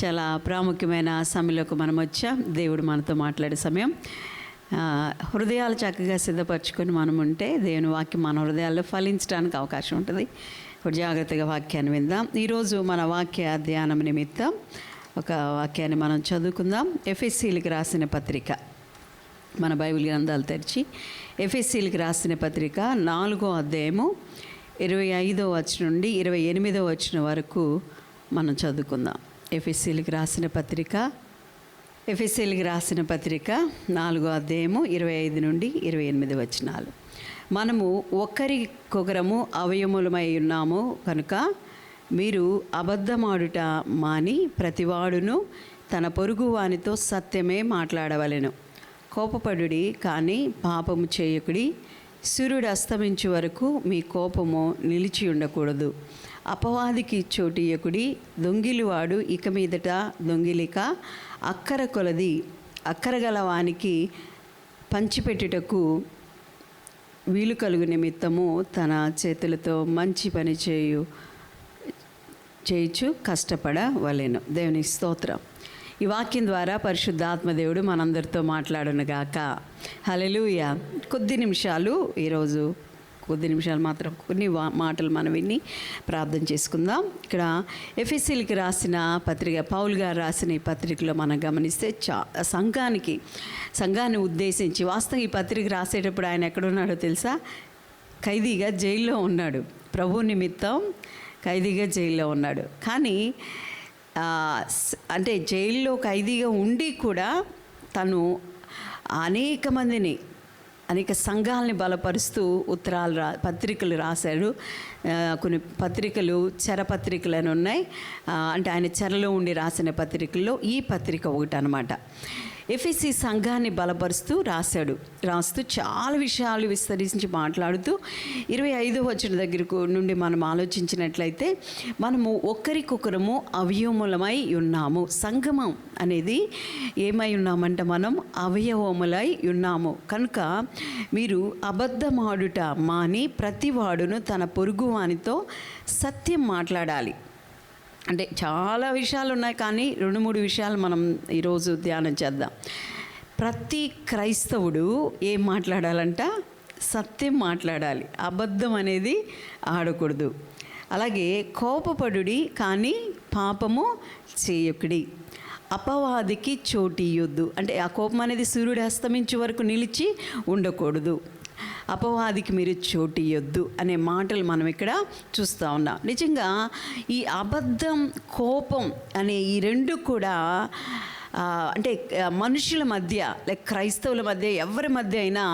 చాలా ప్రాముఖ్యమైన సమయంలోకి మనం వచ్చాం. దేవుడు మనతో మాట్లాడే సమయం. హృదయాలు చక్కగా సిద్ధపరచుకొని మనం ఉంటే దేవుని వాక్యం మన హృదయాల్లో ఫలించడానికి అవకాశం ఉంటుంది. ఇప్పుడు జాగ్రత్తగా వాక్యాన్ని విందాం. ఈరోజు మన వాక్య ధ్యానం నిమిత్తం ఒక వాక్యాన్ని మనం చదువుకుందాం. ఎఫ్ఎస్సీలకు రాసిన పత్రిక. మన బైబిల్ గ్రంథాలు తెరిచి ఎఫ్ఎస్సీలకి రాసిన పత్రిక నాలుగో అధ్యాయము ఇరవై ఐదో వచ్చిన నుండి ఇరవై ఎనిమిదో వచ్చిన వరకు మనం చదువుకుందాం. ఎఫ్ఎస్సీలకు రాసిన పత్రిక ఎఫ్ఎస్సీలకు రాసిన పత్రిక నాలుగో అధ్యాయము ఇరవై ఐదు నుండి ఇరవై ఎనిమిది వచనాలు. మనము ఒకరికొకరము అవయములమై ఉన్నాము కనుక మీరు అబద్ధమాడుట మాని ప్రతివాడును తన పొరుగు వానితో సత్యమే మాట్లాడవలెను. కోపపడుడి కానీ పాపము చేయకుడి సూర్యుడు అస్తమించే వరకు మీ కోపము నిలిచి ఉండకూడదు. అపవాదికి చోటియకుడి దొంగిలివాడు ఇక మీదట దొంగిలిక అక్కర కొలది అక్కరగల వానికి పంచిపెట్టుటకు వీలు కలుగు నిమిత్తము తన చేతులతో మంచి పని చేయు చేయుచు కష్టపడవలెను. దేవుని స్తోత్రం. ఈ వాక్యం ద్వారా పరిశుద్ధాత్మదేవుడు మనందరితో మాట్లాడునుగాక హలెలుయ కొద్ది నిమిషాలు ఈరోజు కొద్ది నిమిషాలు మాత్రం కొన్ని వా మాటలు మనం విని ప్రార్థన చేసుకుందాం. ఇక్కడ ఎఫ్ఎస్సీలకి రాసిన పత్రిక పౌల్ గారు రాసిన ఈ పత్రికలో మనం గమనిస్తే చా సంఘానికి సంఘాన్ని ఉద్దేశించి వాస్తవం ఈ పత్రిక రాసేటప్పుడు ఆయన ఎక్కడున్నాడో తెలుసా? ఖైదీగా జైల్లో ఉన్నాడు. ప్రభు నిమిత్తం ఖైదీగా జైల్లో ఉన్నాడు. కానీ అంటే జైల్లో ఖైదీగా ఉండి కూడా తను అనేక మందిని అనేక సంఘాలని బలపరుస్తూ ఉత్తరాలు రా పత్రికలు రాశాడు కొన్ని పత్రికలు చరపత్రికలు అని ఉన్నాయి. అంటే ఆయన చెరలో ఉండి రాసిన పత్రికల్లో ఈ పత్రిక ఒకటి అనమాట ఎఫ్ఎస్సి సంఘాన్ని బలపరుస్తూ రాశాడు. రాస్తూ చాలా విషయాలు విస్తరించి మాట్లాడుతూ ఇరవై ఐదో వచ్చిన దగ్గరకు నుండి మనం ఆలోచించినట్లయితే మనము ఒకరికొకరము అవయవములమై ఉన్నాము. సంగమం అనేది ఏమై ఉన్నామంటే మనం? అవయవములై ఉన్నాము. కనుక మీరు అబద్ధమాడుట మాని ప్రతివాడును తన పొరుగువానితో సత్యం మాట్లాడాలి. అంటే చాలా విషయాలు ఉన్నాయి కానీ రెండు మూడు విషయాలు మనం ఈరోజు ధ్యానం చేద్దాం. ప్రతి క్రైస్తవుడు ఏం మాట్లాడాలంట? సత్యం మాట్లాడాలి. అబద్ధం అనేది ఆడకూడదు. అలాగే కోపపడుడి కానీ పాపము చేయకుడి. అపవాదికి చోటియొద్దు అంటే ఆ కోపం అనేది సూర్యుడు అస్తమించే వరకు నిలిచి ఉండకూడదు. అపవాదికి మీరు చోటు ఇవ్వద్దు అనే మాటలు మనం ఇక్కడ చూస్తూ ఉన్నాం. నిజంగా ఈ అబద్ధం కోపం అనే ఈ రెండు కూడా అంటే మనుషుల మధ్య లైక్ క్రైస్తవుల మధ్య ఎవరి మధ్య అయినా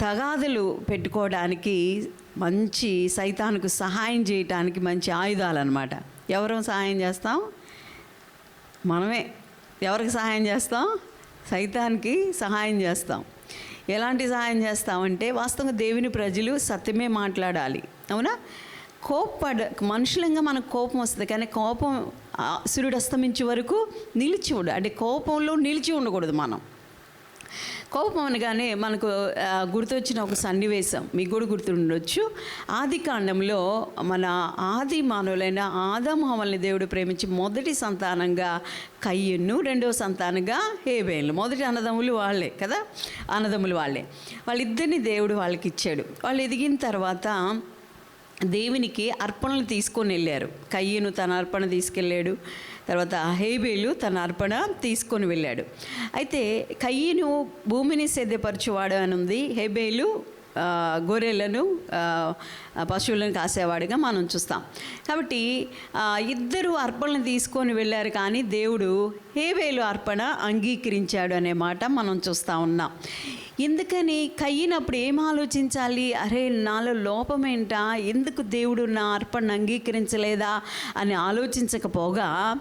తగాదులు పెట్టుకోవడానికి మంచి సైతానికి సహాయం చేయటానికి మంచి ఆయుధాలు అనమాట ఎవరు సహాయం చేస్తాం? మనమే. ఎవరికి సహాయం చేస్తాం? సైతానికి సహాయం చేస్తాం. ఎలాంటి సహాయం చేస్తామంటే వాస్తవంగా దేవుని ప్రజలు సత్యమే మాట్లాడాలి. అవునా? కోప్పడ మనుషులంగా మనకు కోపం వస్తుంది. కానీ కోపం ఆ, సూర్యుడు అస్తమించే వరకు నిలిచి ఉండ అంటే కోపంలో నిలిచి ఉండకూడదు మనం. కోపం అనగానే మనకు గుర్తొచ్చిన ఒక సన్నివేశం. మీకు కూడా గుర్తుండొచ్చు. ఆది కాండంలో మన ఆది మానవులైన ఆదామహమల్ని దేవుడు ప్రేమించి మొదటి సంతానంగా కయ్యను రెండవ సంతానంగా హేబేలు. మొదటి అన్నదమ్ములు వాళ్ళే కదా? అన్నదమ్ములు వాళ్ళే. వాళ్ళిద్దరిని దేవుడు వాళ్ళకి ఇచ్చాడు. వాళ్ళు ఎదిగిన తర్వాత దేవునికి అర్పణలు తీసుకొని వెళ్ళారు. కయ్యను తన అర్పణ తీసుకెళ్ళాడు. తర్వాత హేబేలు తన అర్పణ తీసుకొని వెళ్ళాడు. అయితే కయ్యను భూమిని సేద్యపరచువాడు అని ఉంది. హేబేలు గొర్రెలను పశువులను కాసేవాడిగా మనం చూస్తాం. కాబట్టి ఇద్దరు అర్పణలు తీసుకొని వెళ్ళారు కానీ దేవుడు హేబేలు అర్పణ అంగీకరించాడు అనే మాట మనం చూస్తూ ఉన్నాం. ఎందుకని కయ్యినప్పుడు ఏం ఆలోచించాలి? అరే నాలో లోపమేంటా? ఎందుకు దేవుడు నా అర్పణ అంగీకరించలేదా? అని ఆలోచించకపోగా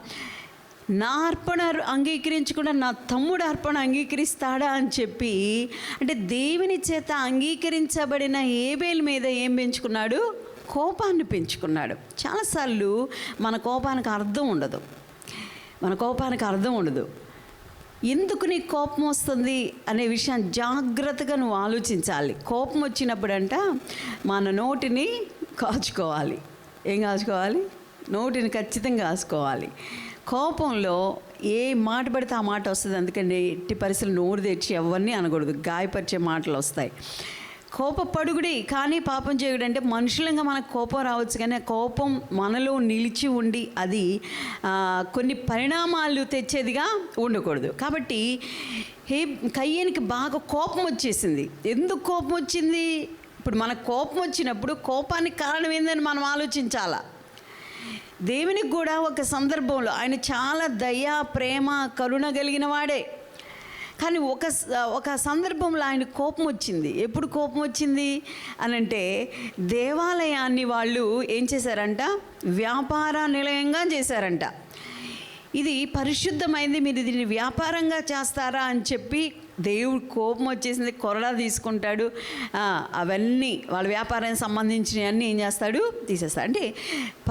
నా అర్పణ అంగీకరించకుండా నా తమ్ముడు అర్పణ అంగీకరిస్తాడా అని చెప్పి అంటే దేవుని చేత అంగీకరించబడిన ఏబేల్ మీద ఏం పెంచుకున్నాడు? కోపాన్ని పెంచుకున్నాడు. చాలాసార్లు మన కోపానికి అర్థం ఉండదు. మన కోపానికి అర్థం ఉండదు. ఎందుకు నీకు కోపం వస్తుంది అనే విషయం జాగ్రత్తగా నువ్వు ఆలోచించాలి. కోపం వచ్చినప్పుడంట మన నోటిని కాచుకోవాలి. ఏం కాచుకోవాలి? నోటిని ఖచ్చితంగా కాచుకోవాలి. కోపంలో ఏ మాట పడితే ఆ మాట వస్తుంది. అందుకని ఎట్టి పరిస్థితులు నోరు తెచ్చి ఎవరిని అనకూడదు. గాయపరిచే మాటలు వస్తాయి. కోపపడుగుడి కానీ పాపం చేయుడు అంటే మనుషులంగా మనకు కోపం రావచ్చు కానీ కోపం మనలో నిలిచి ఉండి అది కొన్ని పరిణామాలు తెచ్చేదిగా ఉండకూడదు. కాబట్టి హే కయ్యనికి బాగా కోపం వచ్చేసింది. ఎందుకు కోపం వచ్చింది? ఇప్పుడు మనకు కోపం వచ్చినప్పుడు కోపానికి కారణం ఏందని మనం ఆలోచించాలా? దేవునికి కూడా ఒక సందర్భంలో ఆయన చాలా దయ ప్రేమ కరుణ కలిగిన వాడే. కానీ ఒక ఒక సందర్భంలో ఆయన కోపం వచ్చింది. ఎప్పుడు కోపం వచ్చింది? అని అంటే దేవాలయాన్ని వాళ్ళు ఏం చేశారంట? వ్యాపార నిలయంగా చేశారంట. ఇది పరిశుద్ధమైంది మీరు దీన్ని వ్యాపారంగా చేస్తారా అని చెప్పి దేవుడు కోపం వచ్చేసింది కొరడా తీసుకుంటాడు. అవన్నీ వాళ్ళ వ్యాపారానికి సంబంధించినవన్నీ ఏం చేస్తాడు? తీసేస్తాడు. అంటే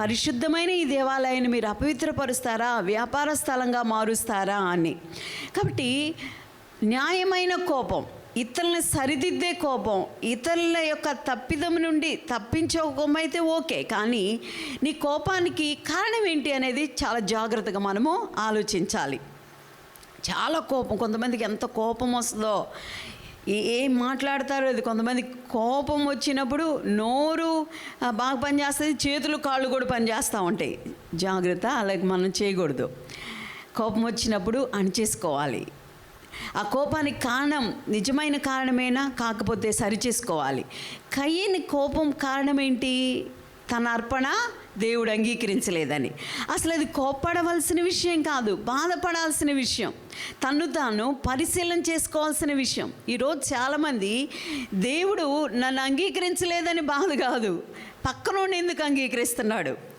పరిశుద్ధమైన ఈ దేవాలయాన్ని మీరు అపవిత్రపరుస్తారా? వ్యాపార స్థలంగా మారుస్తారా అని. కాబట్టి న్యాయమైన కోపం. ఇతరులని సరిదిద్దే కోపం. ఇతరుల యొక్క తప్పిదం నుండి తప్పించే కోపం అయితే ఓకే. కానీ నీ కోపానికి కారణం ఏంటి అనేది చాలా జాగ్రత్తగా మనము ఆలోచించాలి. చాలా కోపం. కొంతమందికి ఎంత కోపం వస్తుందో ఏం మాట్లాడతారో అది కొంతమంది కోపం వచ్చినప్పుడు నోరు బాగా పనిచేస్తుంది చేతులు కాళ్ళు కూడా పనిచేస్తూ ఉంటాయి. జాగ్రత్త అలాగే మనం చేయకూడదు. కోపం వచ్చినప్పుడు అణచేసుకోవాలి. ఆ కోపానికి కారణం నిజమైన కారణమేనా? కాకపోతే సరిచేసుకోవాలి. కయ్యని కోపం కారణం ఏంటి తన అర్పణ దేవుడు అంగీకరించలేదని. అసలు అది కోప్పడవలసిన విషయం కాదు బాధపడాల్సిన విషయం. తను తాను పరిశీలన చేసుకోవాల్సిన విషయం. ఈరోజు చాలామంది దేవుడు నన్ను అంగీకరించలేదని బాధ కాదు పక్కనోడిని ఎందుకు అంగీకరిస్తున్నాడు?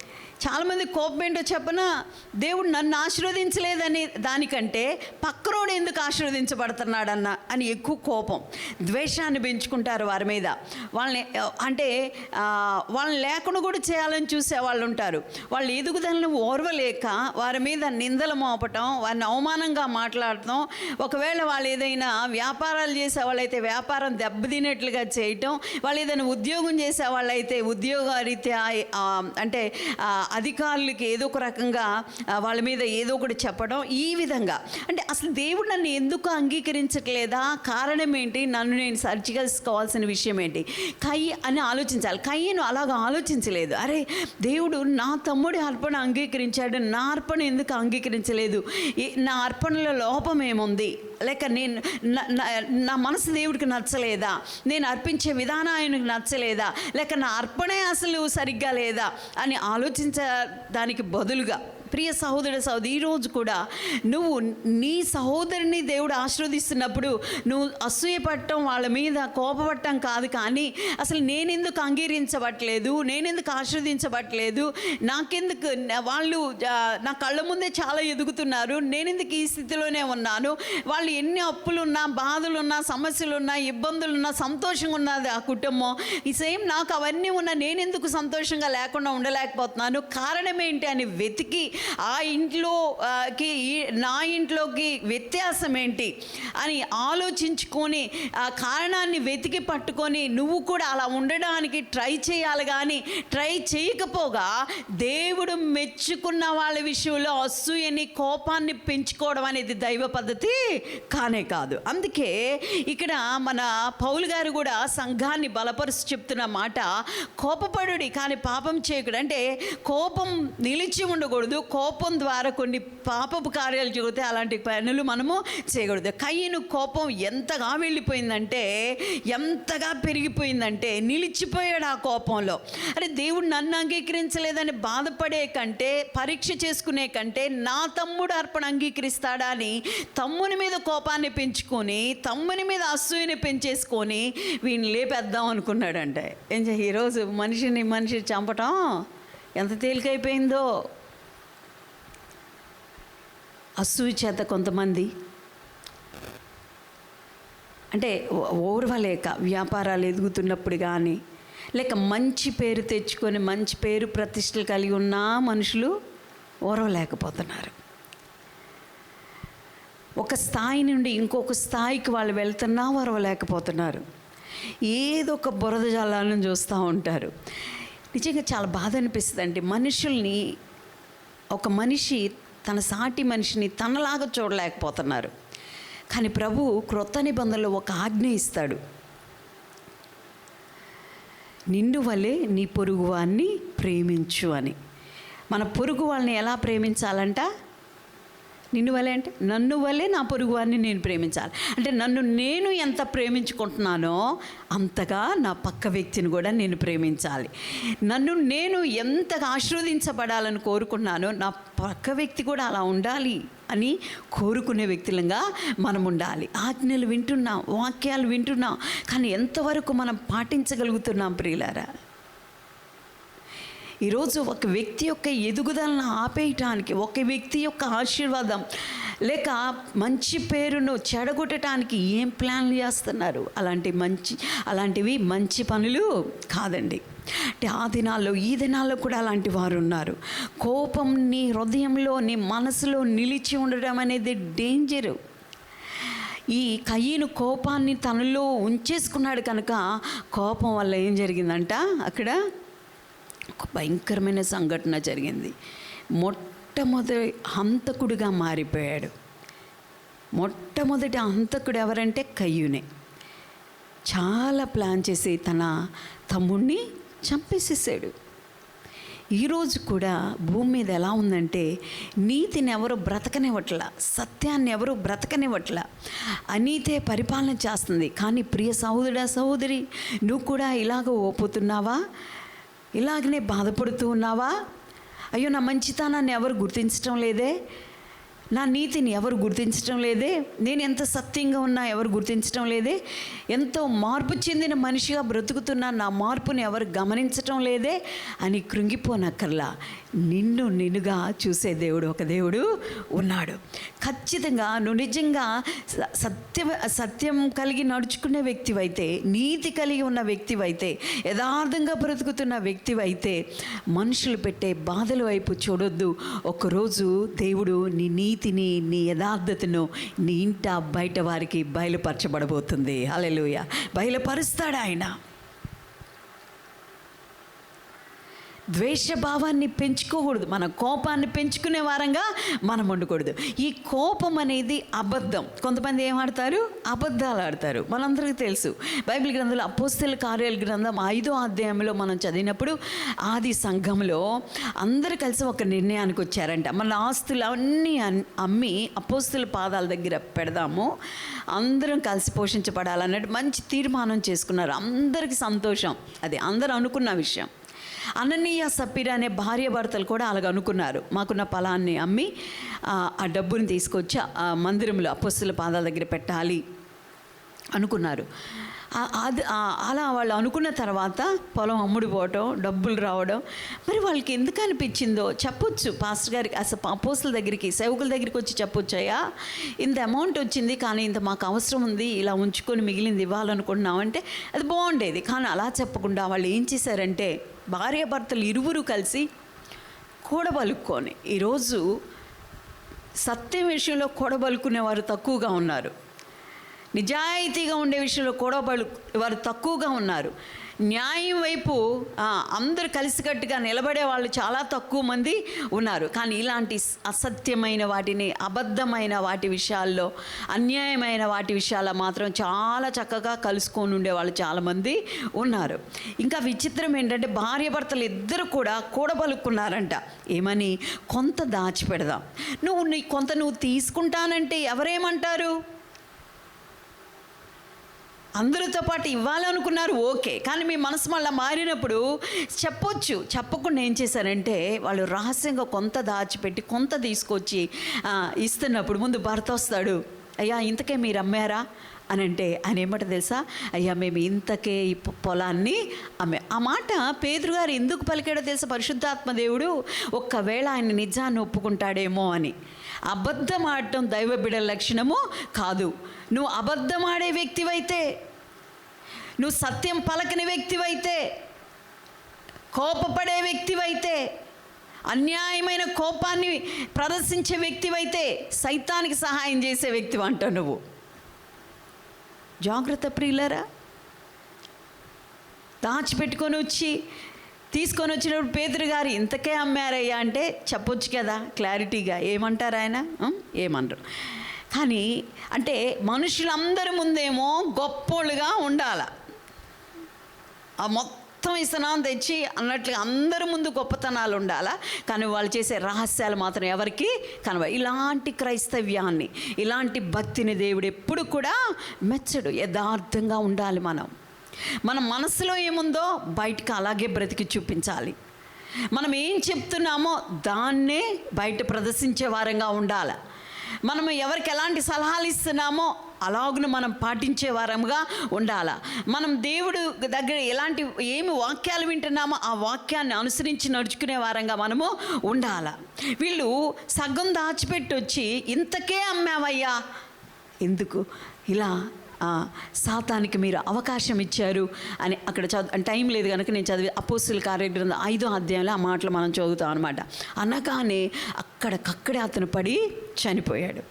చాలామంది కోపం ఏంటో చెప్పన? దేవుడు నన్ను ఆశీర్వదించలేదని దానికంటే పక్కరోడు ఎందుకు ఆశీర్వదించబడుతున్నాడన్న అని ఎక్కువ కోపం. ద్వేషాన్ని పెంచుకుంటారు వారి మీద. వాళ్ళని అంటే వాళ్ళని లేకుండా కూడా చేయాలని చూసే వాళ్ళు ఉంటారు. వాళ్ళు ఎదుగుదలను ఓర్వలేక వారి మీద నిందలు మోపటం వారిని అవమానంగా మాట్లాడటం ఒకవేళ వాళ్ళు ఏదైనా వ్యాపారాలు చేసే వాళ్ళైతే వ్యాపారం దెబ్బతినేట్లుగా చేయటం వాళ్ళు ఏదైనా ఉద్యోగం చేసే వాళ్ళైతే ఉద్యోగ రీత్యా అంటే అధికారులకి ఏదో ఒక రకంగా వాళ్ళ మీద ఏదో ఒకటి చెప్పడం ఈ విధంగా. అంటే అసలు దేవుడు నన్ను ఎందుకు అంగీకరించట్లేదా? కారణం ఏంటి? నన్ను నేను సరిచేసుకోవాల్సిన విషయం ఏంటి? కయ్యి అని ఆలోచించాలి. కయ్యను అలాగ ఆలోచించలేదు. అరే దేవుడు నా తమ్ముడి అర్పణ అంగీకరించాడు నా అర్పణ ఎందుకు అంగీకరించలేదు? నా అర్పణలో లోపం ఏముంది? లేక నేను నా- మనసు దేవుడికి నచ్చలేదా? నేను అర్పించే విధానం ఆయనకు నచ్చలేదా? లేక నా అర్పణే అసలు సరిగ్గా లేదా? అని ఆలోచించడానికి బదులుగా ప్రియ సహోదర సహోదరి ఈరోజు కూడా నువ్వు నీ సహోదరిని దేవుడు ఆశీర్వదిస్తున్నప్పుడు నువ్వు అసూయపడటం వాళ్ళ మీద కోపపడటం కాదు కానీ అసలు నేనెందుకు అంగీకరించబట్లేదు నేనెందుకు ఆశీర్వదించబట్లేదు నాకెందుకు వాళ్ళు నా కళ్ళ ముందే చాలా ఎదుగుతున్నారు నేనెందుకు ఈ స్థితిలోనే ఉన్నాను వాళ్ళు ఎన్ని అప్పులున్నా బాధలున్నా సమస్యలున్నా ఇబ్బందులున్నా సంతోషంగా ఉన్నది ఆ కుటుంబం. ఈ సేమ్ నాకు అవన్నీ ఉన్నా నేనెందుకు సంతోషంగా లేకుండా ఉండలేకపోతున్నాను? కారణం ఏంటి అని వెతికి ఆ ఇంట్లోకి నా ఇంట్లోకి వ్యత్యాసం ఏంటి అని ఆలోచించుకొని ఆ కారణాన్ని వెతికి పట్టుకొని నువ్వు కూడా అలా ఉండడానికి ట్రై చేయాలి కానీ ట్రై చేయకపోగా దేవుడు మెచ్చుకున్న వాళ్ళ విషయంలో అసూయని కోపాన్ని పెంచుకోవడం అనేది దైవ పద్ధతి కానే కాదు. అందుకే ఇక్కడ మన పౌలు గారు కూడా సంఘాన్ని బలపరుచు చెప్తున్న మాట కోపపడుడి కానీ పాపం చేయకూడదు. అంటే కోపం నిలిచి ఉండకూడదు కోపం ద్వారా కొన్ని పాపపు కార్యాలు జరిగితే అలాంటి పనులు మనము చేయకూడదు. కయ్యను కోపం ఎంతగా వెళ్ళిపోయిందంటే ఎంతగా పెరిగిపోయిందంటే నిలిచిపోయాడు ఆ కోపంలో. అరే దేవుడు నన్ను అంగీకరించలేదని బాధపడే కంటే పరీక్ష చేసుకునే కంటే నా తమ్ముడు అర్పణ అంగీకరిస్తాడా అని తమ్ముని మీద కోపాన్ని పెంచుకొని తమ్ముని మీద అసూయని పెంచేసుకొని వీడిని లేపేద్దాం అనుకున్నాడంటే. ఏం ఈరోజు మనిషిని మనిషి చంపటం ఎంత తేలికైపోయిందో. అసూయ చేత కొంతమంది అంటే ఓర్వలేక వ్యాపారాలు ఎదుగుతున్నప్పుడు కానీ లేక మంచి పేరు తెచ్చుకొని మంచి పేరు ప్రతిష్టలు కలిగి ఉన్న మనుషులు ఓర్వలేకపోతున్నారు. ఒక స్థాయి నుండి ఇంకొక స్థాయికి వాళ్ళు వెళ్తున్నా ఓర్వలేకపోతున్నారు. ఏదో ఒక బురద జలాలను చూస్తూ ఉంటారు. నిజంగా చాలా బాధ అనిపిస్తుంది అండి మనుషుల్ని ఒక మనిషి తన సాటి మనిషిని తనలాగా చూడలేకపోతున్నారు. కానీ ప్రభు క్రొత్త నిబంధనలో ఒక ఆజ్ఞ ఇస్తాడు. నిన్ను వలె నీ పొరుగు వారిని ప్రేమించు అని. మన పొరుగు వాళ్ళని ఎలా ప్రేమించాలంట? నిన్ను వలే అంటే నన్ను వలే నా పొరుగు వారిని నేను ప్రేమించాలి. అంటే నన్ను నేను ఎంత ప్రేమించుకుంటున్నానో అంతగా నా పక్క వ్యక్తిని కూడా నేను ప్రేమించాలి. నన్ను నేను ఎంతగా ఆశీర్వదించబడాలని కోరుకున్నానో నా పక్క వ్యక్తి కూడా అలా ఉండాలి అని కోరుకునే వ్యక్తులంగా మనం ఉండాలి. ఆజ్ఞలు వింటున్నాం వాక్యాలు వింటున్నాం కానీ ఎంతవరకు మనం పాటించగలుగుతున్నాం ప్రియులారా? ఈరోజు ఒక వ్యక్తి యొక్క ఎదుగుదలను ఆపేయటానికి ఒక వ్యక్తి యొక్క ఆశీర్వాదం లేక మంచి పేరును చెడగొట్టడానికి ఏం ప్లాన్లు చేస్తున్నారు? అలాంటి మంచి అలాంటివి మంచి పనులు కాదండి. అంటే ఆ దినాల్లో ఈ దినాల్లో కూడా అలాంటి వారు ఉన్నారు. కోపం నీ హృదయంలో నీ మనసులో నిలిచి ఉండడం అనేది డేంజరు ఈ కయ్యను కోపాన్ని తనలో ఉంచేసుకున్నాడు కనుక కోపం వల్ల ఏం జరిగిందంట? అక్కడ ఒక భయంకరమైన సంఘటన జరిగింది. మొట్టమొదటి హంతకుడిగా మారిపోయాడు. మొట్టమొదటి హంతకుడు ఎవరంటే కయ్యూనే. చాలా ప్లాన్ చేసి తన తమ్ముడిని చంపేసేసాడు. ఈరోజు కూడా భూమి మీద ఎలా ఉందంటే నీతిని ఎవరు బ్రతకనివ్వట్ల సత్యాన్ని ఎవరు బ్రతకనివ్వట్ల అనీతే పరిపాలన చేస్తుంది. కానీ ప్రియ సహోదరుడా సహోదరి నువ్వు కూడా ఇలాగ ఓపుతున్నావా ఇలాగనే బాధపడుతూ ఉన్నావా? అయ్యో నా మంచితనాన్ని ఎవరు గుర్తించడం లేదే? నా నీతిని ఎవరు గుర్తించడం లేదే? నేను ఎంత సత్యంగా ఉన్నా ఎవరు గుర్తించడం లేదే? ఎంతో మార్పు చెందిన మనిషిగా బ్రతుకుతున్నా నా మార్పుని ఎవరు గమనించటం లేదే? అని కృంగిపోనక్కర్లా. నిన్ను నిన్నుగా చూసే దేవుడు ఒక దేవుడు ఉన్నాడు. ఖచ్చితంగా నువ్వు నిజంగా సత్యం సత్యం కలిగి నడుచుకునే వ్యక్తివైతే నీతి కలిగి ఉన్న వ్యక్తివైతే యథార్థంగా బ్రతుకుతున్న వ్యక్తివైతే మనుషులు పెట్టే బాధల వైపు చూడొద్దు. ఒకరోజు దేవుడు నీ నీతిని నీ యథార్థతను నీ ఇంట బయట వారికి బయలుపరచబడబోతుంది. అలెలుయ బయలుపరుస్తాడు ఆయన. ద్వేషభావాన్ని పెంచుకోకూడదు. మన కోపాన్ని పెంచుకునే వారంగా మనం ఉండకూడదు. ఈ కోపం అనేది అబద్ధం. కొంతమంది ఏమాడతారు అబద్ధాలు ఆడతారు. మనందరికీ తెలుసు. బైబిల్ గ్రంథంలో అపోస్తల కార్యాల గ్రంథం ఐదో అధ్యాయంలో మనం చదివినప్పుడు ఆది సంఘంలో అందరూ కలిసి ఒక నిర్ణయానికి వచ్చారంట. మన ఆస్తులు అన్నీ అన్- అమ్మి అపోస్తుల పాదాల దగ్గర పెడదాము. అందరం కలిసి పోషించబడాలన్నట్టు మంచి తీర్మానం చేసుకున్నారు. అందరికీ సంతోషం. అది అందరూ అనుకున్న విషయం. అననీయ సప్పీర అనే భార్య భర్తలు కూడా అలాగ అనుకున్నారు. మాకున్న పొలాన్ని అమ్మి ఆ, డబ్బుని తీసుకొచ్చి ఆ మందిరంలో అపస్సుల పాదాల దగ్గర పెట్టాలి అనుకున్నారు. అది అలా వాళ్ళు అనుకున్న తర్వాత పొలం అమ్ముడిపోవటం డబ్బులు రావడం మరి వాళ్ళకి ఎందుకు అనిపించిందో చెప్పొచ్చు. పాస్టర్ గారికి అసలు పోస్టుల దగ్గరికి సేవకుల దగ్గరికి వచ్చి చెప్పొచ్చాయా ఇంత అమౌంట్ వచ్చింది కానీ ఇంత మాకు అవసరం ఉంది ఇలా ఉంచుకొని మిగిలింది ఇవ్వాలనుకుంటున్నాం అంటే అది బాగుండేది. కానీ అలా చెప్పకుండా వాళ్ళు ఏం చేశారంటే భార్యాభర్తలు ఇరువురు కలిసి కూడబలుక్కొని ఈరోజు సత్యం విషయంలో కూడబలుకునే వారు తక్కువగా ఉన్నారు. నిజాయితీగా ఉండే విషయంలో కూడబలు వారు తక్కువగా ఉన్నారు. న్యాయం వైపు అందరు అందరూ కలిసికట్టుగా నిలబడే వాళ్ళు చాలా తక్కువ మంది ఉన్నారు. కానీ ఇలాంటి అసత్యమైన వాటిని అబద్ధమైన వాటి విషయాల్లో అన్యాయమైన వాటి విషయాల్లో మాత్రం చాలా చక్కగా కలుసుకొని ఉండే వాళ్ళు చాలామంది ఉన్నారు. ఇంకా విచిత్రం ఏంటంటే భార్యాభర్తలు ఇద్దరు కూడా కూడబలుక్కున్నారంట. ఏమని? కొంత దాచిపెడదాం. నువ్వు నీ కొంత నువ్వు తీసుకుంటానంటే ఎవరేమంటారు? అందరితో పాటు ఇవ్వాలనుకున్నారు ఓకే. కానీ మీ మనసు మళ్ళీ మారినప్పుడు చెప్పొచ్చు. చెప్పకుండా ఏం చేశారంటే వాళ్ళు రహస్యంగా కొంత దాచిపెట్టి కొంత తీసుకొచ్చి ఇస్తున్నప్పుడు ముందు భర్త వస్తాడు. అయ్యా ఇంతకే మీరు అమ్మారా? అని అంటే ఆయన ఏమంట తెలుసా? అయ్యా మేము ఇంతకే ఈ పొ- పొలాన్ని అమ్మే ఆ మాట పేదరు గారు ఎందుకు పలికాడో తెలుసా? పరిశుద్ధాత్మ దేవుడు ఒక్కవేళ ఆయన నిజాన్ని ఒప్పుకుంటాడేమో అని. అబద్ధం ఆడటం దైవ బిడల లక్షణము కాదు. నువ్వు అబద్ధం ఆడే వ్యక్తివైతే నువ్వు సత్యం పలకని వ్యక్తివైతే కోపపడే వ్యక్తివైతే అన్యాయమైన కోపాన్ని ప్రదర్శించే వ్యక్తివైతే సైతానికి సహాయం చేసే వ్యక్తివి అంటావు నువ్వు. జాగ్రత్త ప్రియులరా దాచిపెట్టుకొని వచ్చి తీసుకొని వచ్చినప్పుడు పేదరు గారు ఇంతకే అమ్మారయ్యా అంటే చెప్పొచ్చు కదా క్లారిటీగా. ఏమంటారు ఆయన? ఏమనరు కానీ అంటే మనుషులందరి ముందేమో గొప్పోళ్ళుగా ఉండాల. ఆ మొత్తం ఇసనాన్ని తెచ్చి అన్నట్లుగా అందరి ముందు గొప్పతనాలు ఉండాలా. కానీ వాళ్ళు చేసే రహస్యాలు మాత్రం ఎవరికి కనవ ఇలాంటి క్రైస్తవ్యాన్ని ఇలాంటి భక్తిని దేవుడు ఎప్పుడు కూడా మెచ్చడు యథార్థంగా ఉండాలి మనం. మన మనసులో ఏముందో బయటకు అలాగే బ్రతికి చూపించాలి. మనం ఏం చెప్తున్నామో దాన్నే బయట ప్రదర్శించే వారంగా ఉండాలి. మనం ఎవరికి ఎలాంటి సలహాలు ఇస్తున్నామో అలాగును మనం పాటించే వారముగా ఉండాలా. మనం దేవుడు దగ్గర ఎలాంటి ఏమి వాక్యాలు వింటున్నామో ఆ వాక్యాన్ని అనుసరించి నడుచుకునే వారంగా మనము ఉండాలా. వీళ్ళు సగం దాచిపెట్టి వచ్చి ఇంతకే అమ్మావయ్యా. ఎందుకు? ఇలా సాతానికి మీరు అవకాశం ఇచ్చారు అని అక్కడ చదువు టైం లేదు కనుక నేను చదివి అపోస్తుల కార్యగ్రంథం ఐదో అధ్యాయంలో ఆ మాటలు మనం చదువుతాం అనమాట అనగానే అక్కడికక్కడే అతను పడి చనిపోయాడు.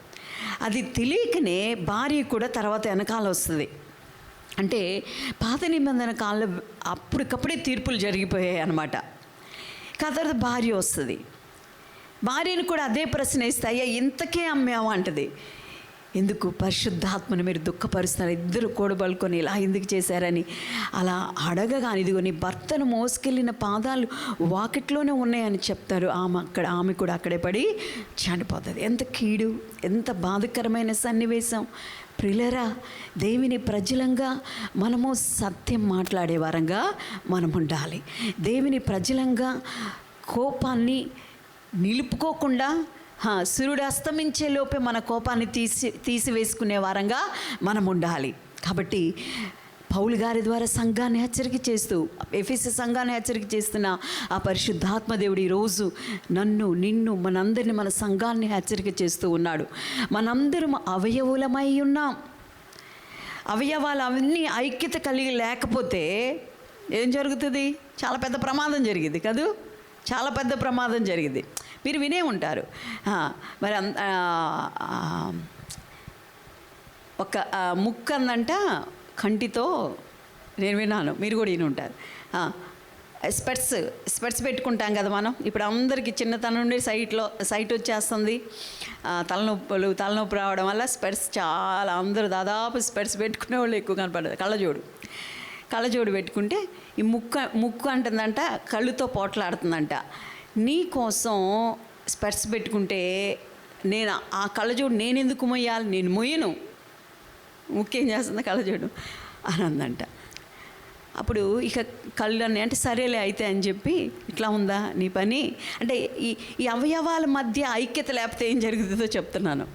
అది తెలియకనే భార్య కూడా తర్వాత వెనకాల వస్తుంది. అంటే పాత నిబంధన కాలంలో అప్పటికప్పుడే తీర్పులు జరిగిపోయాయి అనమాట తర్వాత భార్య వస్తుంది. భార్యను కూడా అదే ప్రశ్న ఇస్తే అయ్యా ఇంతకే అమ్మావా? అంటది. ఎందుకు పరిశుద్ధాత్మను మీరు దుఃఖపరుస్తున్నారు? ఇద్దరు కూడబలుకొని ఇలా ఎందుకు చేశారని అలా అడగగా ఇదిగో నీ భర్తను మోసుకెళ్ళిన పాదాలు వాకిట్లోనే ఉన్నాయని చెప్తారు. ఆమె అక్కడ ఆమె కూడా అక్కడే పడి చనిపోతుంది. ఎంత కీడు ఎంత బాధకరమైన సన్నివేశం. ప్రిలరా దేవుని ప్రజలంగా మనము సత్యం మాట్లాడే వారంగా మనం ఉండాలి. దేవుని ప్రజలంగా కోపాన్ని నిలుపుకోకుండా సూర్యుడు అస్తమించే లోపే మన కోపాన్ని తీసి తీసివేసుకునే వారంగా మనం ఉండాలి. కాబట్టి పౌలు గారి ద్వారా సంఘాన్ని హెచ్చరిక చేస్తూ ఎఫీస్ సంఘాన్ని హెచ్చరిక చేస్తున్న ఆ పరిశుద్ధాత్మ దేవుడు ఈరోజు నన్ను నిన్ను మనందరిని మన సంఘాన్ని హెచ్చరిక చేస్తూ ఉన్నాడు. మనందరం అవయవులమై ఉన్నాం. అవయవాలు అవన్నీ ఐక్యత కలిగి లేకపోతే ఏం జరుగుతుంది? చాలా పెద్ద ప్రమాదం జరిగింది కదూ? చాలా పెద్ద ప్రమాదం జరిగింది. మీరు వినే ఉంటారు. మరి అంత ఒక ఆ, ముక్క అందంట కంటితో నేను విన్నాను. మీరు కూడా విని ఉంటారు. స్పెట్స్ స్పెట్స్ పెట్టుకుంటాం కదా మనం. ఇప్పుడు అందరికీ చిన్నతనం నుండి సైట్లో సైట్ వచ్చేస్తుంది. తలనొప్పులు తలనొప్పి రావడం వల్ల స్పెట్స్ చాలా అందరూ దాదాపు స్పెట్స్ పెట్టుకునే వాళ్ళు ఎక్కువ కనపడదు. కళ్ళజోడు. కళ్ళజోడు పెట్టుకుంటే ఈ ముక్క ముక్కు అంటుందంట కళ్ళుతో పోట్లాడుతుందంట. నీ కోసం స్పెట్స్ పెట్టుకుంటే నేను ఆ కళ్ళజోడు నేను ఎందుకు మొయ్యాలి? నేను మొయ్యను. ముఖ్యం చేస్తుంది కళ్ళజోడు అని అందంట. అప్పుడు ఇక కళ్ళు అన్నీ అంటే సరేలే అయితే అని చెప్పి ఇట్లా ఉందా నీ పని? అంటే ఈ ఈ అవయవాల మధ్య ఐక్యత లేకపోతే ఏం జరుగుతుందో చెప్తున్నాను.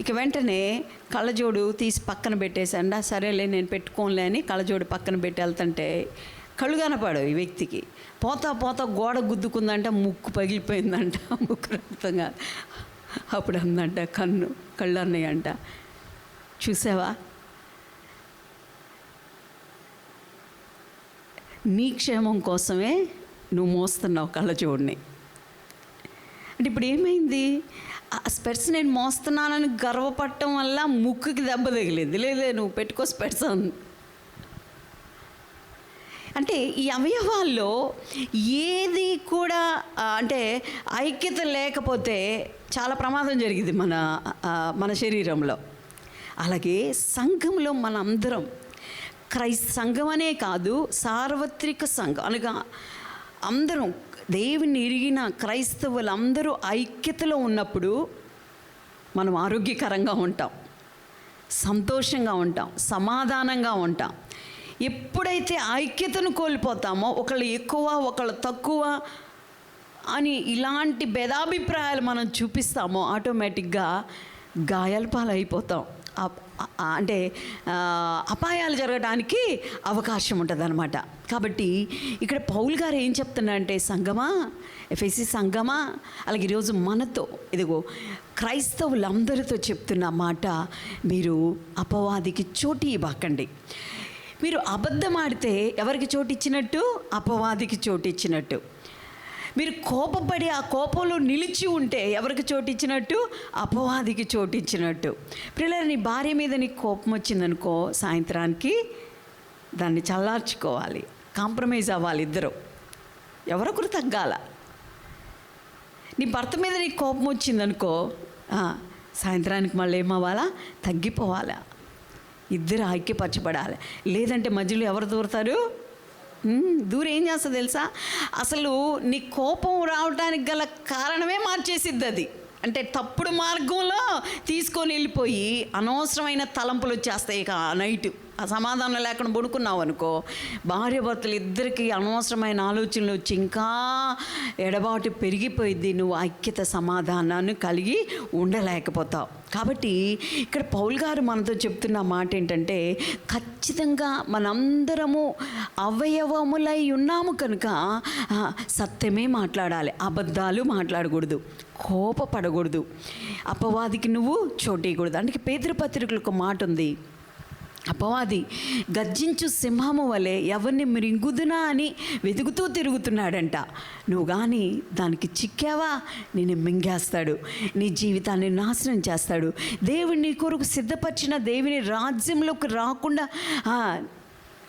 ఇక వెంటనే కళ్ళజోడు తీసి పక్కన పెట్టేసండి సరేలే నేను పెట్టుకోనులే అని కళ్ళజోడు పక్కన పెట్టి వెళ్తుంటే కళ్ళు కనపడవు ఈ వ్యక్తికి. పోతా పోతా గోడ గుద్దుకుందంట ముక్కు పగిలిపోయిందంట. ముక్కు రక్తంగా. అప్పుడు అందంట కన్ను కళ్ళు అన్నాయంట. చూసావా? నీ క్షేమం కోసమే నువ్వు మోస్తున్నావు కళ్ళజోడిని అంటే ఇప్పుడు ఏమైంది? ఆ స్పెట్స్ నేను మోస్తున్నానని గర్వపడటం వల్ల ముక్కుకి దెబ్బ తగిలింది. లేదే నువ్వు పెట్టుకో స్పెట్స్ అంది అంటే ఈ అవయవాల్లో ఏది కూడా అంటే ఐక్యత లేకపోతే చాలా ప్రమాదం జరిగింది మన మన శరీరంలో. అలాగే సంఘంలో మన అందరం క్రైస్త సంఘం అనే కాదు సార్వత్రిక సంఘం అనగా అందరం దేవుని ఎరిగిన క్రైస్తవులు అందరూ ఐక్యతలో ఉన్నప్పుడు మనం ఆరోగ్యకరంగా ఉంటాం సంతోషంగా ఉంటాం సమాధానంగా ఉంటాం. ఎప్పుడైతే ఐక్యతను కోల్పోతామో ఒకళ్ళు ఎక్కువ ఒకళ్ళు తక్కువ అని ఇలాంటి భేదాభిప్రాయాలు మనం చూపిస్తామో ఆటోమేటిక్గా గాయాల పాలైపోతాం. అంటే అపాయాలు జరగడానికి అవకాశం ఉంటుంది అనమాట కాబట్టి ఇక్కడ పౌల్ గారు ఏం చెప్తున్నారంటే సంగమా ఎఫ్ఎస్సి సంగమా అలాగే ఈరోజు మనతో ఇదిగో క్రైస్తవులందరితో చెప్తున్న మాట మీరు అపవాదికి చోటు ఇవ్వకండి. మీరు అబద్ధం ఆడితే ఎవరికి చోటు ఇచ్చినట్టు అపవాదికి చోటు ఇచ్చినట్టు మీరు కోపపడి ఆ కోపంలో నిలిచి ఉంటే ఎవరికి చోటు ఇచ్చినట్టు అపవాదికి చోటు ఇచ్చినట్టు పిల్లలు నీ భార్య మీద నీకు కోపం వచ్చిందనుకో సాయంత్రానికి దాన్ని చల్లార్చుకోవాలి. కాంప్రమైజ్ అవ్వాలి ఇద్దరు. ఎవరొకరు తగ్గాల. నీ భర్త మీద నీకు కోపం వచ్చిందనుకో సాయంత్రానికి మళ్ళీ ఏమవ్వాలా? తగ్గిపోవాలా? ఇద్దరు ఐక్యపరచబడాలి. లేదంటే మధ్యలో ఎవరు దూరతారు? దూరం ఏం చేస్తుంది తెలుసా? అసలు నీ కోపం రావడానికి గల కారణమే మార్చేసిద్ది అది అంటే తప్పుడు మార్గంలో తీసుకొని వెళ్ళిపోయి అనవసరమైన తలంపులు వచ్చేస్తాయి ఇక నైట్. సమాధానం లేకుండా పడుకున్నావు అనుకో భార్య భర్తలు ఇద్దరికి అనవసరమైన ఆలోచనలు వచ్చి ఇంకా ఎడబాటు పెరిగిపోయింది నువ్వు ఐక్యత సమాధానాన్ని కలిగి ఉండలేకపోతావు. కాబట్టి ఇక్కడ పౌల్ గారు మనతో చెప్తున్న మాట ఏంటంటే ఖచ్చితంగా మనందరము అవయవములై ఉన్నాము కనుక సత్యమే మాట్లాడాలి. అబద్ధాలు మాట్లాడకూడదు. కోపపడకూడదు. అపవాదికి నువ్వు చోటీయకూడదు అందుకే పేదరిపత్రికలు ఒక మాట ఉంది. అపవాది గర్జించు సింహము వలె ఎవరిని మృంగుదునా అని వెతుకుతూ తిరుగుతున్నాడంట. నువ్వు కానీ దానికి చిక్కావా? నేను మింగేస్తాడు. నీ జీవితాన్ని నాశనం చేస్తాడు. దేవుడు నీ కొరకు సిద్ధపరిచిన దేవుని రాజ్యంలోకి రాకుండా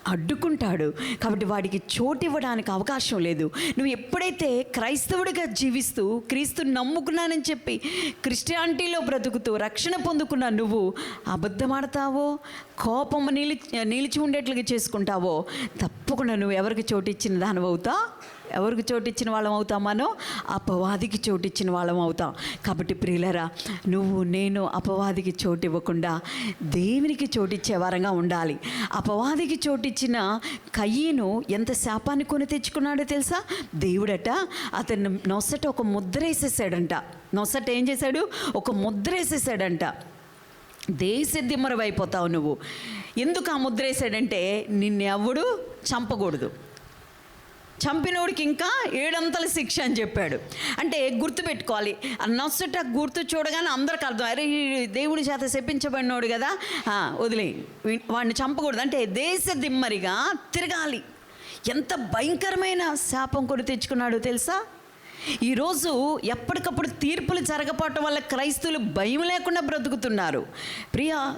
అడ్డుకుంటాడు. కాబట్టి వాడికి చోటు ఇవ్వడానికి అవకాశం లేదు. నువ్వు ఎప్పుడైతే క్రైస్తవుడిగా జీవిస్తూ క్రీస్తు నమ్ముకున్నానని చెప్పి క్రిస్టియానిటీలో బ్రతుకుతూ రక్షణ పొందుకున్న నువ్వు అబద్ధమాడతావో కోపం నిలిచి నిలిచి ఉండేట్లుగా చేసుకుంటావో తప్పకుండా నువ్వు ఎవరికి చోటు ఇచ్చిన దానివి ఎవరికి ఎవరికి చోటిచ్చిన వాళ్ళం అవుతామనో అపవాదికి చోటిచ్చిన వాళ్ళం అవుతాం. కాబట్టి ప్రియులరా నువ్వు నేను అపవాదికి చోటు ఇవ్వకుండా దేవునికి చోటిచ్చే వారంగా ఉండాలి. అపవాదికి చోటిచ్చిన కయ్యను ఎంత శాపాన్ని కొని తెచ్చుకున్నాడో తెలుసా? దేవుడట అతను నొసట ఒక ముద్ర వేసేసాడంట నొసట ఏం చేశాడు? ఒక ముద్ర వేసేసాడంట దేశ దిమ్మరవైపోతావు నువ్వు. ఎందుకు ఆ ముద్ర వేసాడంటే నిన్నెవడు చంపకూడదు. చంపినోడికి ఇంకా ఏడంతల శిక్ష అని చెప్పాడు. అంటే గుర్తుపెట్టుకోవాలి. ఆ నొసట గుర్తు చూడగానే అందరికి అర్థం. అరే దేవుడి చేత శపించబడినోడు కదా. ఆ, వాడిని చంపకూడదు. అంటే దేశ దిమ్మరిగా తిరగాలి. ఎంత భయంకరమైన శాపం కొని తెచ్చుకున్నాడు తెలుసా? ఈరోజు ఎప్పటికప్పుడు తీర్పులు జరగపోవటం వల్ల క్రైస్తవులు భయం లేకుండా బ్రతుకుతున్నారు. ప్రియా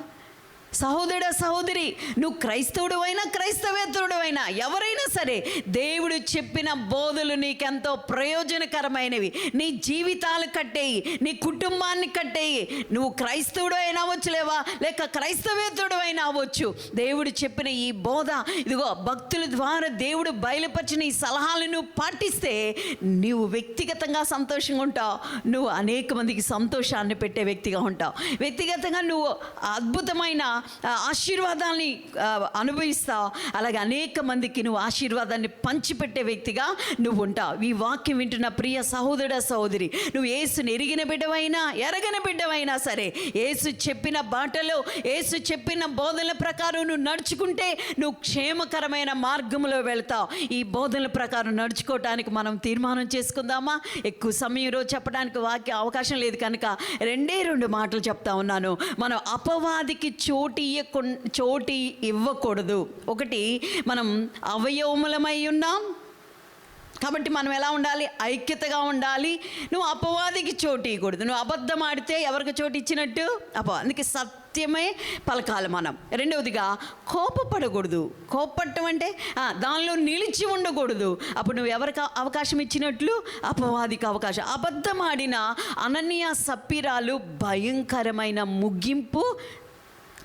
సహోదరుడ సహోదరి నువ్వు క్రైస్తవుడు అయినా క్రైస్తవేతరుడు అయినా ఎవరైనా సరే దేవుడు చెప్పిన బోధలు నీకెంతో ప్రయోజనకరమైనవి. నీ జీవితాలు కట్టేయి నీ కుటుంబాన్ని కట్టేయి. నువ్వు క్రైస్తవుడు అయినా అవ్వచ్చులేవా లేక క్రైస్తవేతరుడు అయినా అవ్వచ్చు. దేవుడు చెప్పిన ఈ బోధ ఇదిగో భక్తుల ద్వారా దేవుడు బయలుపరిచిన ఈ సలహాలు నువ్వు పాటిస్తే నువ్వు వ్యక్తిగతంగా సంతోషంగా ఉంటావు. నువ్వు అనేక మందికి సంతోషాన్ని పెట్టే వ్యక్తిగా ఉంటావు. వ్యక్తిగతంగా నువ్వు అద్భుతమైన ఆశీర్వాదాన్ని అనుభవిస్తావు అలాగే అనేక మందికి నువ్వు ఆశీర్వాదాన్ని పంచిపెట్టే వ్యక్తిగా నువ్వు ఉంటావు ఈ వాక్యం వింటున్న ప్రియ సహోదరుడ సహోదరి నువ్వు ఏసుని ఎరిగిన బిడ్డవైనా ఎరగని బిడ్డవైనా సరే ఏసు చెప్పిన బాటలో ఏసు చెప్పిన బోధనల ప్రకారం నువ్వు నడుచుకుంటే నువ్వు క్షేమకరమైన మార్గంలో వెళ్తావు ఈ బోధనల ప్రకారం నడుచుకోవటానికి మనం తీర్మానం చేసుకుందామా? ఎక్కువ సమయం రోజు చెప్పడానికి వాక్య అవకాశం లేదు కనుక రెండే రెండు మాటలు చెప్తా ఉన్నాను. మనం అపవాదికి చోటు ఇయ్యకు చోటు ఇవ్వకూడదు ఒకటి మనం అవయవములమై ఉన్నాం. కాబట్టి మనం ఎలా ఉండాలి? ఐక్యతగా ఉండాలి. నువ్వు అపవాదికి చోటు ఇవ్వకూడదు నువ్వు అబద్ధం ఆడితే ఎవరికి చోటు ఇచ్చినట్టు అప అందుకే సత్యమే పలకాలి మనం. రెండవదిగా కోపపడకూడదు. కోపపడటం అంటే దానిలో నిలిచి ఉండకూడదు. అప్పుడు నువ్వు ఎవరికి అవకాశం ఇచ్చినట్లు? అపవాదికి అవకాశం. అబద్ధం ఆడిన అనన్య సప్పిరాలు భయంకరమైన ముగింపు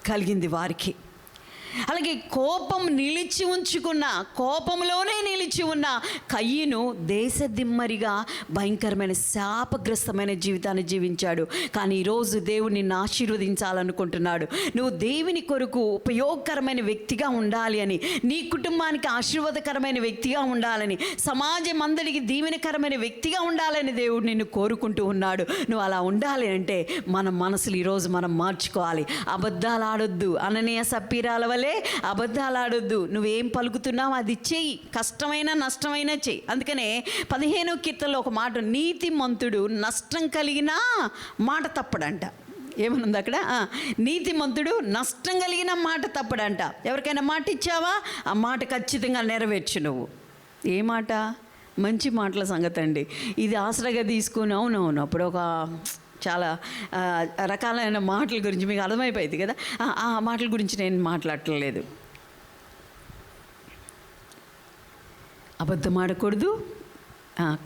కలిగింది వారికి. అలాగే కోపం నిలిచి ఉంచుకున్న కోపంలోనే నిలిచి ఉన్న కయ్యను దేశదిమ్మరిగా భయంకరమైన శాపగ్రస్తమైన జీవితాన్ని జీవించాడు. కానీ ఈరోజు దేవుడు ఆశీర్వదించాలనుకుంటున్నాడు. నువ్వు దేవుని కొరకు ఉపయోగకరమైన వ్యక్తిగా ఉండాలి అని నీ కుటుంబానికి ఆశీర్వాదకరమైన వ్యక్తిగా ఉండాలని సమాజం అందరికీ దీవెనకరమైన వ్యక్తిగా ఉండాలని దేవుడు నిన్ను కోరుకుంటూ ఉన్నాడు. నువ్వు అలా ఉండాలి అంటే మన మనసులు ఈరోజు మనం మార్చుకోవాలి. అబద్ధాలు ఆడొద్దు. అననీయ సప్పీరాల వలె అబద్ధాలు ఆడొద్దు నువ్వేం పలుకుతున్నావు అది చెయ్యి. కష్టమైన నష్టమైనా చెయ్యి. అందుకనే పదిహేను కీర్తనలో ఒక మాట నీతి మంతుడు నష్టం కలిగినా మాట తప్పడంట. ఏమనుంది అక్కడ? నీతి నీతిమంతుడు నష్టం కలిగిన మాట తప్పడంట. ఎవరికైనా మాట ఇచ్చావా? ఆ మాట ఖచ్చితంగా నెరవేర్చు నువ్వు. ఏ మాట? మంచి మాటల సంగతి అండి ఇది ఆసరాగా తీసుకుని అవునవును అప్పుడు ఒక చాలా రకాలైన మాటల గురించి మీకు అర్థమైపోయింది కదా? ఆ, మాటల గురించి నేను మాట్లాడట్లేదు. అబద్ధం ఆడకూడదు.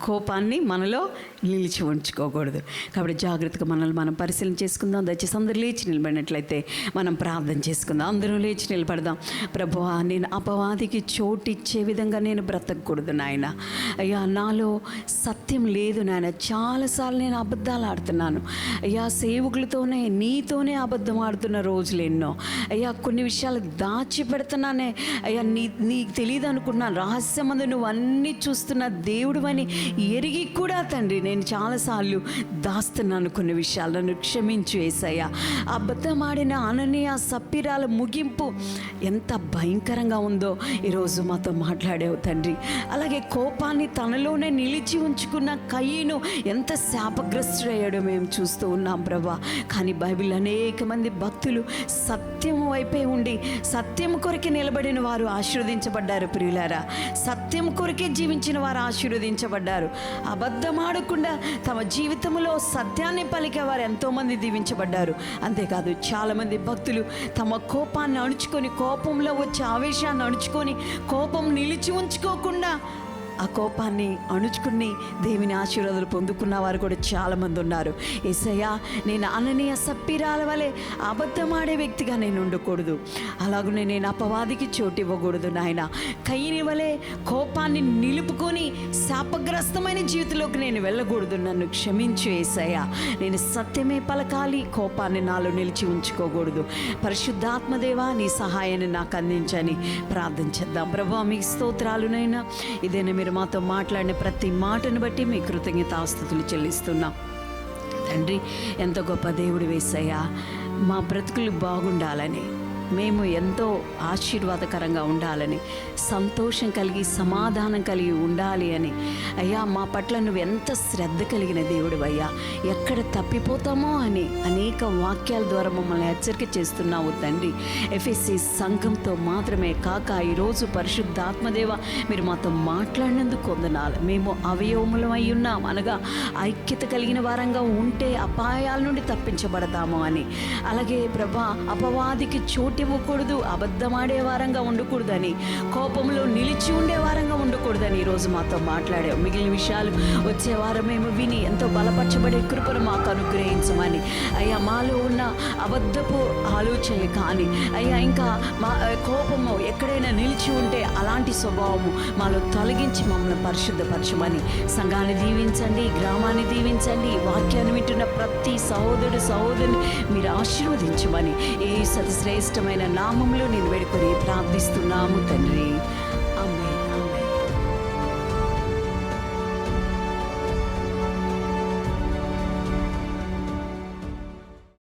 కోపాన్ని మనలో నిలిచి ఉంచుకోకూడదు. కాబట్టి జాగ్రత్తగా మనల్ని మనం పరిశీలన చేసుకుందాం. దయచేసి అందరూ లేచి నిలబడినట్లయితే మనం ప్రార్థన చేసుకుందాం. అందరూ లేచి నిలబడదాం. ప్రభు నేను అపవాదికి చోటు ఇచ్చే విధంగా నేను బ్రతకూడదు నాయన. అయ్యా నాలో సత్యం లేదు నాయన. చాలాసార్లు నేను అబద్ధాలు ఆడుతున్నాను. అయ్యా సేవకులతోనే నీతోనే అబద్ధం ఆడుతున్న రోజులు ఎన్నో. అయ్యా కొన్ని విషయాలు దాచిపెడుతున్నానే. అయ్యా నీ నీకు తెలియదు అనుకున్నాను రహస్యమందు నువ్వు అన్నీ చూస్తున్న దేవుడు అని ఎరిగి కూడా తండ్రి నేను చాలాసార్లు దాస్తున్నాను కొన్ని విషయాలు. నన్ను క్షమించు వేసయ్యా అబద్ధం ఆడిన అననీయ సప్పిరాల ముగింపు ఎంత భయంకరంగా ఉందో ఈరోజు మాతో మాట్లాడావు తండ్రి. అలాగే కోపాన్ని తనలోనే నిలిచి ఉంచుకున్న కయ్యను ఎంత శాపగ్రస్తుడయ్యాడో మేము చూస్తూ ఉన్నాం ప్రభా. కానీ బైబిల్ అనేక మంది భక్తులు సత్యం వైపే ఉండి సత్యం కొరకే నిలబడిన వారు ఆశీర్వదించబడ్డారు ప్రియులారా. సత్యం కొరకే జీవించిన వారు ఆశీర్వదించబడ్డారు. దీవించబడ్డారు అబద్ధమాడకుండా తమ జీవితంలో సత్యాన్ని పలికే వారు ఎంతోమంది దీవించబడ్డారు. అంతేకాదు చాలామంది భక్తులు తమ కోపాన్ని అణుచుకొని కోపంలో వచ్చే ఆవేశాన్ని అణుచుకొని కోపం నిలిచి ఉంచుకోకుండా ఆ కోపాన్ని అణుచుకుని దేవుని ఆశీర్వాదాలు పొందుకున్న వారు కూడా చాలామంది ఉన్నారు. ఏసయ్యా నేను అననీయ సప్పిరాల వలె అబద్ధమాడే వ్యక్తిగా నేను ఉండకూడదు. అలాగనే నేను అపవాదికి చోటు ఇవ్వకూడదు నాయన. కయ్యని వలె కోపాన్ని నిలుపుకొని శాపగ్రస్తమైన జీవితంలోకి నేను వెళ్ళకూడదు. నన్ను క్షమించు ఏసయ్యా. నేను సత్యమే పలకాలి కోపాన్ని నాలో నిలిచి ఉంచుకోకూడదు. పరిశుద్ధాత్మదేవా నీ సహాయాన్ని నాకు అందించని ప్రార్థించేద్దాం ప్రభా మీకు స్తోత్రాలునైనా ఇదేనా మీరు మాతో మాట్లాడిన ప్రతి మాటను బట్టి మీ కృతజ్ఞతాస్తుతులు చెల్లిస్తున్నాం. తండ్రి ఎంత గొప్ప దేవుడు వేసయ్యా. మా బ్రతుకులు బాగుండాలని. మేము ఎంతో ఆశీర్వాదకరంగా ఉండాలని సంతోషం కలిగి సమాధానం కలిగి ఉండాలి అని. అయ్యా మా పట్ల నువ్వు ఎంత శ్రద్ధ కలిగిన దేవుడు అయ్యా. ఎక్కడ తప్పిపోతామో అని అనేక వాక్యాల ద్వారా మమ్మల్ని హెచ్చరిక చేస్తున్నావు తండ్రి. ఎఫ్ఎస్సి సంఘంతో మాత్రమే కాక ఈరోజు పరిశుద్ధాత్మదేవ మీరు మాతో మాట్లాడినందుకు కొందనాలి మేము అవయవములమై ఉన్నాం అనగా ఐక్యత కలిగిన వారంగా ఉంటే అపాయాల నుండి తప్పించబడతాము అని. అలాగే ప్రభా అపవాదికి చోటు ఇవ్వకూడదు అబద్ధమాడే వారంగా ఉండకూడదని కోపంలో నిలిచి ఉండే వారంగా ఉండకూడదని ఈరోజు మాతో మాట్లాడావు. మిగిలిన విషయాలు వచ్చే వారం మేము విని ఎంతో బలపరచబడే కృపను మాకు అనుగ్రహించమని. అయ్యా మాలో ఉన్న అబద్ధపు ఆలోచనలు కానీ అయ్యా ఇంకా మా కోపము ఎక్కడైనా నిలిచి ఉంటే అలాంటి స్వభావము మాలో తొలగించి మమ్మల్ని పరిశుద్ధపరచమని. సంఘాన్ని దీవించండి గ్రామాన్ని దీవించండి వాక్యాన్ని వింటున్న ప్రతి సహోదరుడు సహోదరుని మీరు ఆశీర్వదించమని. ఏ సతి శ్రేష్టమైన నామంలో నేను వేడుకొని ప్రార్థిస్తున్నాము తండ్రి.